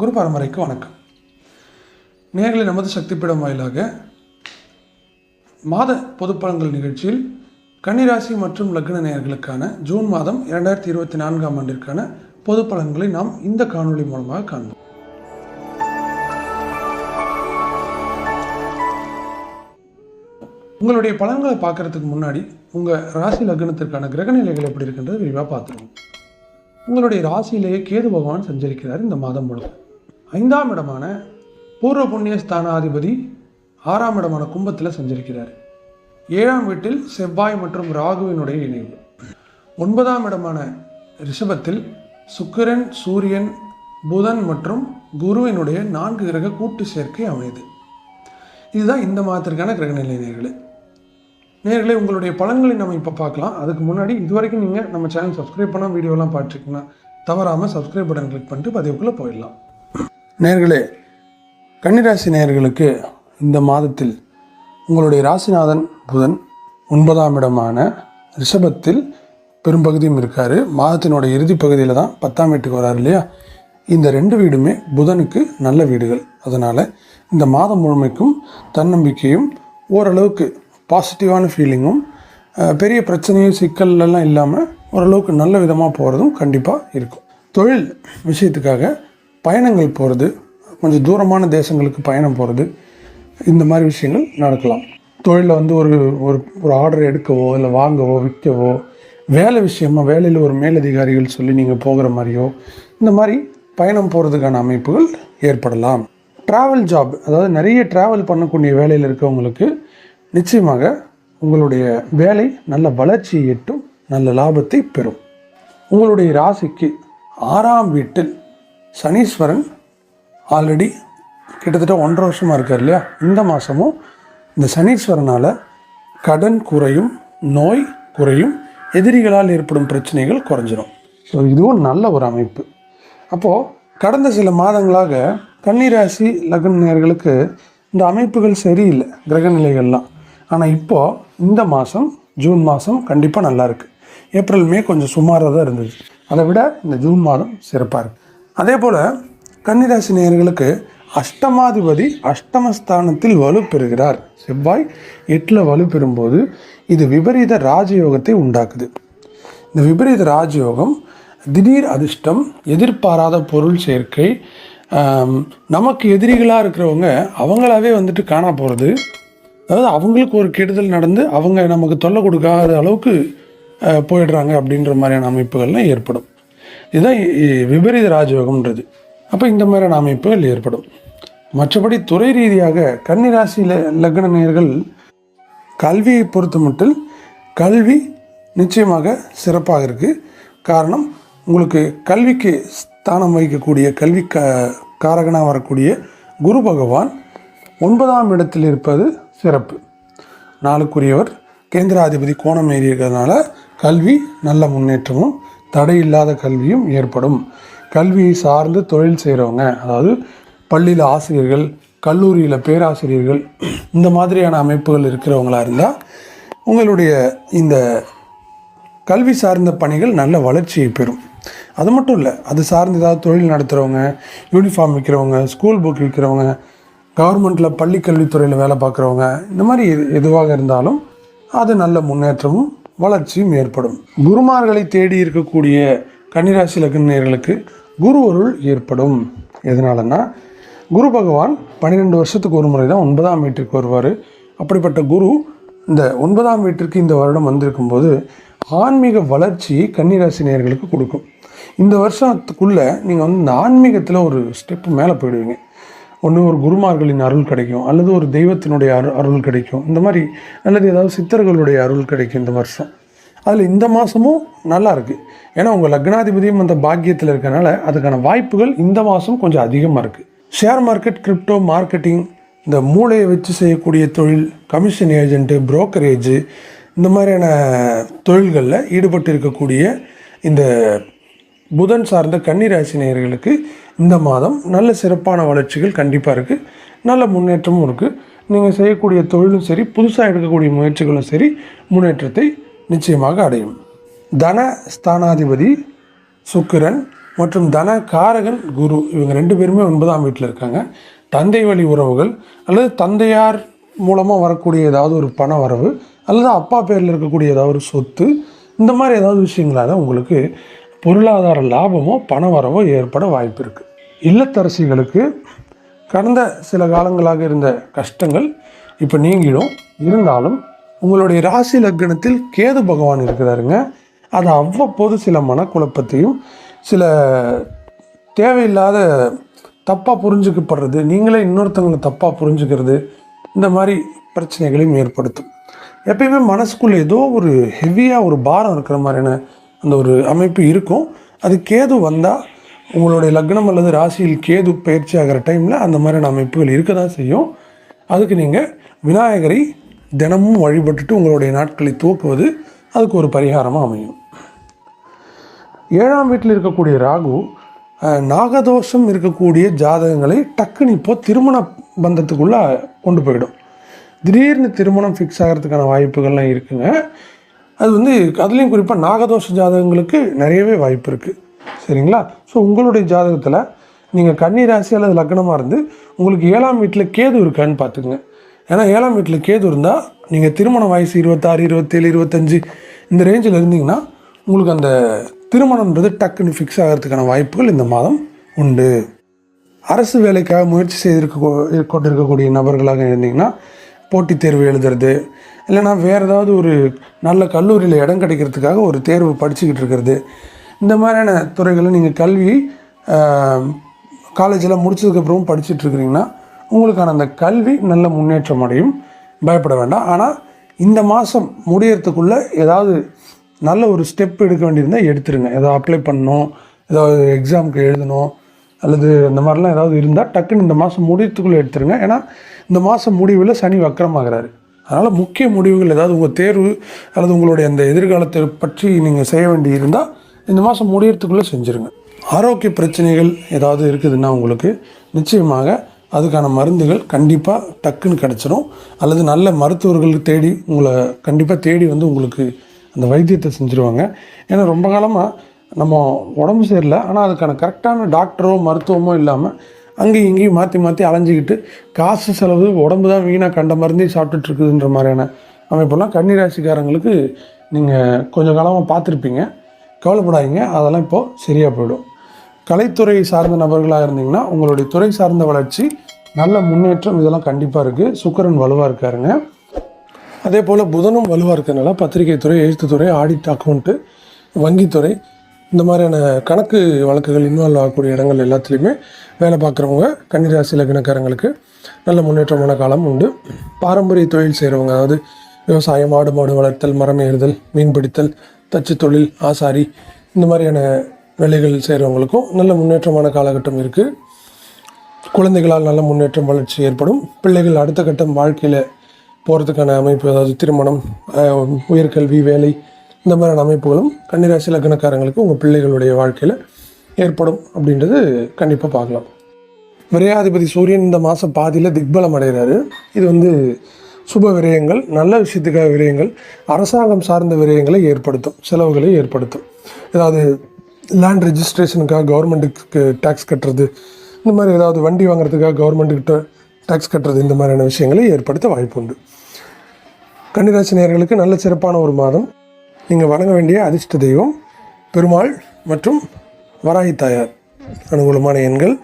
குரு பரம்பரைக்கு வணக்கம். நேர்களை நமது சக்திப்பிடம் வாயிலாக மாத பொதுப்பழங்கள் நிகழ்ச்சியில் கன்னிராசி மற்றும் லக்ன நேயர்களுக்கான ஜூன் மாதம் இரண்டாயிரத்தி இருபத்தி நான்காம் ஆண்டிற்கான பொது பலன்களை நாம் இந்த காணொளி மூலமாக காண்போம். உங்களுடைய பலன்களை பார்க்கறதுக்கு முன்னாடி உங்கள் ராசி லக்னத்திற்கான கிரக நிலைகள் எப்படி இருக்குன்றது விரிவாக பார்த்துருவோம். உங்களுடைய ராசியிலேயே கேது பகவான் சஞ்சரிக்கிறார் இந்த மாதம் முழுக்க. ஐந்தாம் இடமான பூர்வ புண்ணிய ஸ்தானாதிபதி ஆறாம் இடமான கும்பத்தில் செஞ்சிருக்கிறார். ஏழாம் வீட்டில் செவ்வாய் மற்றும் ராகுவினுடைய இணைவு. ஒன்பதாம் இடமான ரிஷபத்தில் சுக்கிரன் சூரியன் புதன் மற்றும் குருவினுடைய நான்கு கிரக கூட்டு சேர்க்கை அமையுது. இதுதான் இந்த மாதத்திற்கான கிரகநிலை நேர்களே. நேர்களே உங்களுடைய பலன்களை நம்ம இப்போ பார்க்கலாம். அதுக்கு முன்னாடி இதுவரைக்கும் நீங்கள் நம்ம சேனல் சப்ஸ்கிரைப் பண்ணால் வீடியோலாம் பார்த்துருக்கீங்கன்னா தவறாமல் சப்ஸ்கிரைப் பட்டன் கிளிக் பண்ணிட்டு பதிவுக்குள்ளே போயிடலாம். நேர்களே கன்னிராசி நேர்களுக்கு இந்த மாதத்தில் உங்களுடைய ராசிநாதன் புதன் ஒன்பதாம் இடமான ரிஷபத்தில் பெரும்பகுதியும் இருக்கார். மாதத்தினோட இறுதி பகுதியில் தான் பத்தாம் வீட்டுக்கு வராரு இல்லையா? இந்த ரெண்டு வீடுமே புதனுக்கு நல்ல வீடுகள். அதனால் இந்த மாதம் முழுமைக்கும் தன்னம்பிக்கையும் ஓரளவுக்கு பாசிட்டிவான ஃபீலிங்கும் பெரிய பிரச்சனையும் சிக்கல்லாம் இல்லாமல் ஓரளவுக்கு நல்ல விதமாக போகிறதும் கண்டிப்பாக இருக்கும். தொழில் விஷயத்துக்காக பயணங்கள் போகிறது கொஞ்சம் தூரமான தேசங்களுக்கு பயணம் போகிறது இந்த மாதிரி விஷயங்கள் நடக்கலாம். தொழிலில் வந்து ஒரு ஒரு ஒரு ஆர்டர் எடுக்கவோ இல்லை வாங்கவோ விற்கவோ வேலை விஷயமா வேலையில் ஒரு மேலதிகாரிகள் சொல்லி நீங்கள் போகிற மாதிரியோ இந்த மாதிரி பயணம் போகிறதுக்கான அமைப்புகள் ஏற்படலாம். ட்ராவல் ஜாப் அதாவது நிறைய ட்ராவல் பண்ணக்கூடிய வேலையில் இருக்கவங்களுக்கு நிச்சயமாக உங்களுடைய வேலை நல்ல வளர்ச்சியை எட்டும் நல்ல லாபத்தை பெறும். உங்களுடைய ராசிக்கு ஆறாம் வீட்டில் சனீஸ்வரன் ஆல்ரெடி கிட்டத்தட்ட ஒன்றரை வருஷமாக இருக்கார் இல்லையா? இந்த மாதமும் இந்த சனீஸ்வரனால் கடன் குறையும் நோய் குறையும் எதிரிகளால் ஏற்படும் பிரச்சனைகள் குறைஞ்சிரும். ஸோ இதுவும் நல்ல ஒரு அமைப்பு. அப்போது கடந்த சில மாதங்களாக கன்னிராசி லக்னர்களுக்கு இந்த அமைப்புகள் சரியில்லை கிரகநிலைகள்லாம் ஆனால் இப்போது இந்த மாதம் ஜூன் மாதம் கண்டிப்பாக நல்லாயிருக்கு ஏப்ரல் மே கொஞ்சம் சுமாராக தான் இருந்தது. அதை விட இந்த ஜூன் மாதம் சிறப்பாக இருக்குது அதே போல் கன்னிராசி நேயர்களுக்கு அஷ்டமாதிபதி அஷ்டமஸ்தானத்தில் வலுப்பெறுகிறார் செவ்வாய் எட்டில் வலுப்பெறும்போது இது விபரீத ராஜயோகத்தை உண்டாக்குது. இந்த விபரீத ராஜயோகம் திடீர் அதிர்ஷ்டம் எதிர்பாராத பொருள் சேர்க்கை நமக்கு எதிரிகளாக இருக்கிறவங்க அவங்களாவே வந்துட்டு காணா போகிறது அதாவது அவங்களுக்கு ஒரு கெடுதல் நடந்து அவங்க நமக்கு தொல்லை கொடுக்காத அளவுக்கு போயிடுறாங்க அப்படின்ற மாதிரியான அமைப்புகள்லாம் ஏற்படும். இதுதான் விபரீத ராஜயோகம்ன்றது. அப்போ இந்த மாதிரியான அமைப்புகள் ஏற்படும். மற்றபடி துறை ரீதியாக கன்னிராசியில் லக்ன நேர்கள் கல்வியை பொறுத்த மட்டும் கல்வி நிச்சயமாக சிறப்பாக இருக்குது காரணம் உங்களுக்கு கல்விக்கு ஸ்தானம் வகிக்கக்கூடிய கல்வி க காரகனாக வரக்கூடிய குரு பகவான் ஒன்பதாம் இடத்தில் இருப்பது சிறப்பு. நாளுக்குரியவர் கேந்திராதிபதி கோணம் ஏறி இருக்கிறதுனால கல்வி நல்ல முன்னேற்றமும் தடையில்லாத கல்வியும் ஏற்படும். கல்வியை சார்ந்து தொழில் செய்கிறவங்க அதாவது பள்ளியில் ஆசிரியர்கள் கல்லூரியில் பேராசிரியர்கள் இந்த மாதிரியான அமைப்புகள் இருக்கிறவங்களா இருந்தால் உங்களுடைய இந்த கல்வி சார்ந்த பணிகள் நல்ல வளர்ச்சியை பெறும். அது மட்டும் இல்லை அது சார்ந்து ஏதாவது தொழில் நடத்துகிறவங்க யூனிஃபார்ம் விற்கிறவங்க ஸ்கூல் புக் விற்கிறவங்க கவர்மெண்ட்டில் பள்ளி கல்வித்துறையில் வேலை பார்க்குறவங்க இந்த மாதிரி எது எதுவாக இருந்தாலும் அது நல்ல முன்னேற்றமும் வளர்ச்சியும் ஏற்படும். குருமார்களை தேடி இருக்கக்கூடிய கன்னிராசி லக்னர்களுக்கு குரு அருள் ஏற்படும். எதனாலன்னா குரு பகவான் பன்னிரெண்டு வருஷத்துக்கு ஒரு முறை தான் ஒன்பதாம் வீட்டிற்கு வருவார். அப்படிப்பட்ட குரு இந்த ஒன்பதாம் வீட்டிற்கு இந்த வருடம் வந்திருக்கும்போது ஆன்மீக வளர்ச்சியை கன்னிராசி நேயர்களுக்கு கொடுக்கும். இந்த வருஷத்துக்குள்ளே நீங்கள் வந்து இந்த ஆன்மீகத்தில் ஒரு ஸ்டெப்பு மேலே போயிடுவீங்க. ஒன்று ஒரு குருமார்களின் அருள் கிடைக்கும் அல்லது ஒரு தெய்வத்தினுடைய அரு அருள் கிடைக்கும். இந்த மாதிரி அல்லது ஏதாவது சித்தர்களுடைய அருள் கிடைக்கும் இந்த வருஷம். அதில் இந்த மாதமும் நல்லா இருக்குது ஏன்னா உங்கள் லக்னாதிபதியும் அந்த பாக்கியத்தில் இருக்கனால அதுக்கான வாய்ப்புகள் இந்த மாதம் கொஞ்சம் அதிகமாக இருக்குது ஷேர் மார்க்கெட் கிரிப்டோ மார்க்கெட்டிங் இந்த மூளையை வச்சு செய்யக்கூடிய தொழில் கமிஷன் ஏஜென்ட்டு புரோக்கரேஜு இந்த மாதிரியான தொழில்களில் ஈடுபட்டு இருக்கக்கூடிய இந்த புதன் சார்ந்த கன்னிராசி நேயர்களுக்கு இந்த மாதம் நல்ல சிறப்பான வளர்ச்சிகள் கண்டிப்பாக இருக்குது நல்ல முன்னேற்றமும் இருக்குது நீங்கள் செய்யக்கூடிய தொழிலும் சரி புதுசாக எடுக்கக்கூடிய முயற்சிகளும் சரி முன்னேற்றத்தை நிச்சயமாக அடையும். தன ஸ்தானாதிபதி சுக்கிரன் மற்றும் தன காரகன் குரு இவங்க ரெண்டு பேருமே ஒன்பதாம் வீட்டில் இருக்காங்க. தந்தை வழி உறவுகள் அல்லது தந்தையார் மூலமாக வரக்கூடிய ஏதாவது ஒரு பண வரவு அல்லது அப்பா பேரில் இருக்கக்கூடிய ஏதாவது ஒரு சொத்து இந்த மாதிரி ஏதாவது விஷயங்களால உங்களுக்கு பொருளாதார லாபமோ பண வரவோ ஏற்பட வாய்ப்பு இருக்குது இல்லத்தரசிகளுக்கு கடந்த சில காலங்களாக இருந்த கஷ்டங்கள் இப்போ நீங்கிடும். இருந்தாலும் உங்களுடைய ராசி லக்னத்தில் கேது பகவான் இருக்கிறாருங்க. அது அவ்வப்போது சில மனக்குழப்பத்தையும் சில தேவையில்லாத தப்பாக புரிஞ்சுக்கப்படுறது நீங்களே இன்னொருத்தவங்களை தப்பாக புரிஞ்சுக்கிறது இந்த மாதிரி பிரச்சனைகளையும் ஏற்படுத்தும். எப்பயுமே மனசுக்குள்ளே ஏதோ ஒரு ஹெவியாக ஒரு பாரம் இருக்கிற மாதிரியான அந்த ஒரு அமைப்பு இருக்கும். அது கேது வந்தால் உங்களுடைய லக்னம் அல்லது ராசியில் கேது பயிற்சி ஆகிற டைமில் அந்த மாதிரியான அமைப்புகள் இருக்க தான் செய்யும். அதுக்கு நீங்கள் விநாயகரை தினமும் வழிபட்டுட்டு உங்களுடைய நாட்களை துவக்குவது அதுக்கு ஒரு பரிகாரமாக அமையும். ஏழாம் வீட்டில் இருக்கக்கூடிய ராகு நாகதோஷம் இருக்கக்கூடிய ஜாதகங்களை டக்குன்னு இப்போ திருமண பந்தத்துக்குள்ளே கொண்டு போயிடும். திடீர்னு திருமணம் ஃபிக்ஸ் ஆகிறதுக்கான வாய்ப்புகள்லாம் இருக்குங்க. அது வந்து அதுலேயும் குறிப்பாக நாகதோஷ ஜாதகங்களுக்கு நிறையவே வாய்ப்பு இருக்குது சரிங்களா? ஸோ உங்களுடைய ஜாதகத்தில் நீங்கள் கன்னி ராசி அல்லது லக்னமாக இருந்து உங்களுக்கு ஏழாம் வீட்டில் கேது இருக்கான்னு பார்த்துக்குங்க. ஏன்னா ஏழாம் வீட்டில் கேது இருந்தால் நீங்கள் திருமண வயசு இருபத்தாறு இருபத்தேழு இருபத்தஞ்சு இந்த ரேஞ்சில் இருந்தீங்கன்னா உங்களுக்கு அந்த திருமணம்ன்றது டக்குன்னு ஃபிக்ஸ் ஆகிறதுக்கான வாய்ப்புகள் இந்த மாதம் உண்டு. அரசு வேலைக்காக முயற்சி செய்திருக்க கொண்டிருக்கக்கூடிய நபர்களாக இருந்தீங்கன்னா போட்டித் தேர்வு எழுதுறது இல்லைன்னா வேறு ஏதாவது ஒரு நல்ல கல்லூரியில் இடம் கிடைக்கிறதுக்காக ஒரு தேர்வு படிச்சுக்கிட்டு இருக்கிறது இந்த மாதிரியான துறைகளை நீங்கள் கல்வி காலேஜில் முடிச்சதுக்கப்புறமும் படிச்சுட்டு இருக்கிறீங்கன்னா உங்களுக்கான அந்த கல்வி நல்ல முன்னேற்றம் அடையும். பயப்பட வேண்டாம். ஆனால் இந்த மாதம் முடியறதுக்குள்ளே ஏதாவது நல்ல ஒரு ஸ்டெப் எடுக்க வேண்டியிருந்தால் எடுத்துருங்க. ஏதாவது அப்ளை பண்ணணும் ஏதாவது எக்ஸாமுக்கு எழுதணும் அல்லது இந்த மாதிரிலாம் ஏதாவது இருந்தால் டக்குன்னு இந்த மாதம் முடியறதுக்குள்ளே எடுத்துருங்க. ஏன்னா இந்த மாதம் முடிவில் சனி வக்கரமாகிறாரு. அதனால் முக்கிய முடிவுகள் ஏதாவது உங்கள் தேர்வு அல்லது உங்களுடைய அந்த எதிர்காலத்தை பற்றி நீங்கள் செய்ய வேண்டி இருந்தால் இந்த மாதம் முடியறதுக்குள்ளே செஞ்சுருங்க. ஆரோக்கிய பிரச்சனைகள் ஏதாவது இருக்குதுன்னா உங்களுக்கு நிச்சயமாக அதுக்கான மருந்துகள் கண்டிப்பாக டக்குன்னு கிடச்சிரும். அல்லது நல்ல மருத்துவர்கள் தேடி உங்களை கண்டிப்பாக தேடி வந்து உங்களுக்கு அந்த வைத்தியத்தை செஞ்சுருவாங்க. ஏன்னா ரொம்ப காலமாக நம்ம உடம்பு சரியில்லை. ஆனால் அதுக்கான கரெக்டான டாக்டரோ மருத்துவமோ இல்லாமல் அங்கேயும் இங்கேயும் மாற்றி மாற்றி அலைஞ்சிக்கிட்டு காசு செலவு உடம்பு தான் வீணாக கண்ட மருந்தே சாப்பிட்டுட்டு இருக்குதுன்ற மாதிரியான அமைப்பெல்லாம் கன்னிராசிக்காரங்களுக்கு நீங்கள் கொஞ்சம் காலமாக பார்த்துருப்பீங்க. கவலைப்படாதீங்க. அதெல்லாம் இப்போது சரியாக போயிடும். கலைத்துறை சார்ந்த நபர்களாக இருந்தீங்கன்னா உங்களுடைய துறை சார்ந்த வளர்ச்சி நல்ல முன்னேற்றம் இதெல்லாம் கண்டிப்பாக இருக்குது சுக்கரன் வலுவாக இருக்காருங்க. அதே போல் புதனும் வலுவாக இருக்கிறதுனால பத்திரிகை துறை எழுத்துத்துறை ஆடிட் அக்கௌண்ட்டு வங்கித்துறை இந்த மாதிரியான கணக்கு வழக்குகள் இன்வால்வ் ஆகக்கூடிய இடங்கள் எல்லாத்துலேயுமே வேலை பார்க்குறவங்க கன்னிராசி லக்னக்காரங்களுக்கு நல்ல முன்னேற்றமான காலம் உண்டு. பாரம்பரிய தொழில் செய்கிறவங்க அதாவது விவசாயம் ஆடு மாடு வளர்த்தல் மரம் ஏறுதல் மீன் பிடித்தல் தச்சு தொழில் ஆசாரி இந்த மாதிரியான வேலைகள் செய்கிறவங்களுக்கும் நல்ல முன்னேற்றமான காலகட்டம் இருக்குது குழந்தைகளால் நல்ல முன்னேற்றம் வளர்ச்சி ஏற்படும். பிள்ளைகள் அடுத்த கட்டம் வாழ்க்கையில் போகிறதுக்கான அமைப்பு அதாவது திருமணம் உயர்கல்வி வேலை இந்த மாதிரியான அமைப்புகளும் கன்னிராசி லக்னக்காரங்களுக்கு உங்கள் பிள்ளைகளுடைய வாழ்க்கையில் ஏற்படும் அப்படின்றது கண்டிப்பாக பார்க்கலாம். விரையாதிபதி சூரியன் இந்த மாதம் பாதியில் திக்பலம் அடைகிறாரு இது வந்து சுப விரயங்கள் நல்ல விஷயத்துக்காக விரயங்கள் அரசாங்கம் சார்ந்த விரயங்களை ஏற்படுத்தும் செலவுகளை ஏற்படுத்தும். ஏதாவது லேண்ட் ரெஜிஸ்ட்ரேஷனுக்காக கவர்மெண்ட்டுக்கு டேக்ஸ் கட்டுறது இந்த மாதிரி ஏதாவது வண்டி வாங்குறதுக்காக கவர்மெண்ட்டுக்கிட்ட டேக்ஸ் கட்டுறது இந்த மாதிரியான விஷயங்களை ஏற்படுத்த வாய்ப்பு உண்டு. கன்னிராசி நேர்களுக்கு நல்ல சிறப்பான ஒரு மாதம். நீங்கள் வணங்க வேண்டிய அதிர்ஷ்ட தெய்வம் பெருமாள் மற்றும் வராகி தாயார். அனுகூலமான எண்கள்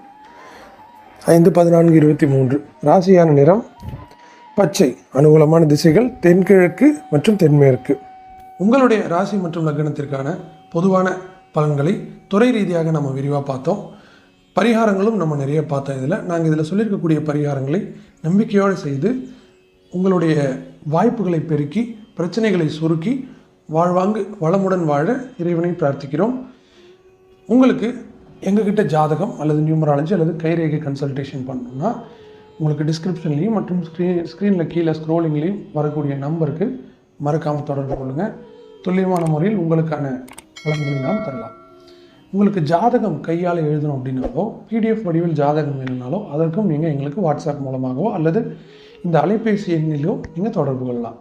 ஐந்து பதினான்கு இருபத்தி மூன்று. ராசியான நிறம் பச்சை அனுகூலமான திசைகள் தென்கிழக்கு மற்றும் தென்மேற்கு. உங்களுடைய ராசி மற்றும் லக்னத்திற்கான பொதுவான பலன்களை துறை ரீதியாக நம்ம விரிவாக பார்த்தோம். பரிகாரங்களும் நம்ம நிறைய பார்த்தோம் இதில். நாங்கள் இதில் சொல்லியிருக்கக்கூடிய பரிகாரங்களை நம்பிக்கையோடு செய்து உங்களுடைய வாய்ப்புகளை பெருக்கி பிரச்சனைகளை சுருக்கி வாழ்வாங்கு வளமுடன் வாழ இறைவனை பிரார்த்திக்கிறோம். உங்களுக்கு எங்ககிட்ட ஜாதகம் அல்லது நியூமராலஜி அல்லது கைரேகை கன்சல்டேஷன் பண்ணணும்னா உங்களுக்கு டிஸ்கிரிப்ஷன்லேயும் மற்றும் ஸ்க்ரீன் ஸ்க்ரீனில் கீழே ஸ்க்ரோலிங்லேயும் வரக்கூடிய நம்பருக்கு மறக்காமல் தொடர்பு கொள்ளுங்கள் துல்லியமான முறையில் உங்களுக்கான பலன்களை நாம் தரலாம். உங்களுக்கு ஜாதகம் கையால் எழுதணும் அப்படின்னாலோ பிடிஎஃப் வடிவில் ஜாதகம் வேணும்னாலோ அதற்கும் நீங்கள் எங்களுக்கு வாட்ஸ்அப் மூலமாகவோ அல்லது இந்த அலைபேசி எண்ணிலோ நீங்கள் தொடர்பு கொள்ளலாம்.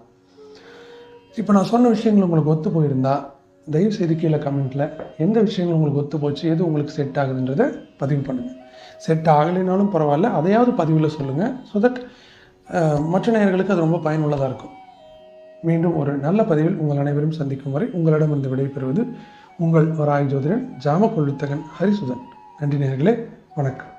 இப்போ நான் சொன்ன விஷயங்கள் உங்களுக்கு ஒத்து போயிருந்தால் தயவு செய்து கீழே கமெண்ட்டில் எந்த விஷயங்கள் உங்களுக்கு ஒத்து போச்சு எது உங்களுக்கு செட் ஆகுதுன்றதை பதிவு பண்ணுங்கள் செட் ஆகலைனாலும் பரவாயில்ல. அதையாவது பதிவில் சொல்லுங்கள் ஸோ தட் மற்ற நேயர்களுக்கு அது ரொம்ப பயனுள்ளதாக இருக்கும். மீண்டும் ஒரு நல்ல பதிவில் உங்கள் அனைவரும் சந்திக்கும் வரை உங்களிடமிருந்து விடைபெறுவது உங்கள் வராய் ஜோதிடன் ஜாம கொள்ளுத்தகன் ஹரிசுதன். நன்றி நேர்களே வணக்கம்.